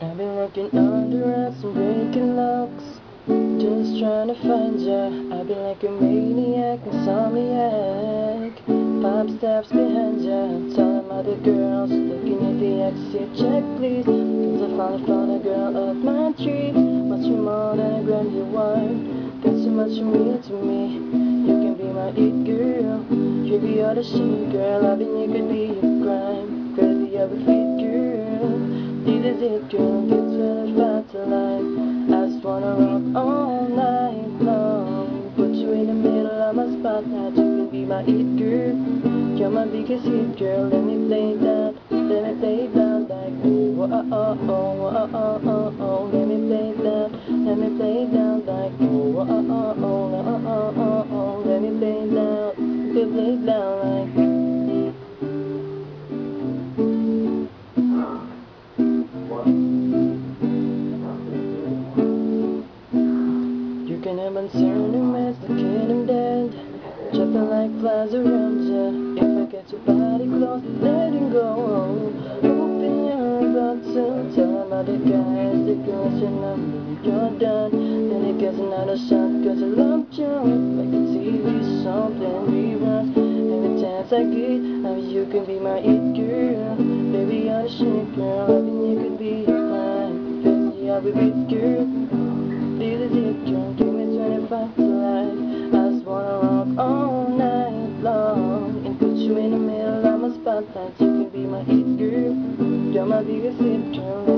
rocks and breaking locks. Just trying to find ya. I've been like a maniac, insomniac. Five steps behind ya. Telling other girls, looking at the exit check, please. Cause I finally found a girl up my tree. Much more than a grand you want. Got so much real to me. You can be my it girl. You be all the shit, girl. Loving you it, girl. Gets really fat to life. I just wanna rock all night long. Put you in the middle of my spotlight. You can be my it girl. You're my biggest hit, girl. Let me play that. Let me play that like whoa uh, uh, uh, oh oh oh oh oh oh. Let me play that. Let me play that like whoa oh oh oh oh oh oh oh. Let me play that. Let me play that like. You can have and mess the kid I'm dead. Jumping like flies around ya. If I get your body close, letting go. Hoping you're about to tell about the guys that girls your number. You're done. Then it gets another shot cause I loved you. Like a TV something reruns. Every chance I get, I mean, you can be my it girl. Baby, you're the shit girl. Loving you could be mine. Cause I'll be with girl. Spotlight. You can be my hit girl. You're my biggest girl.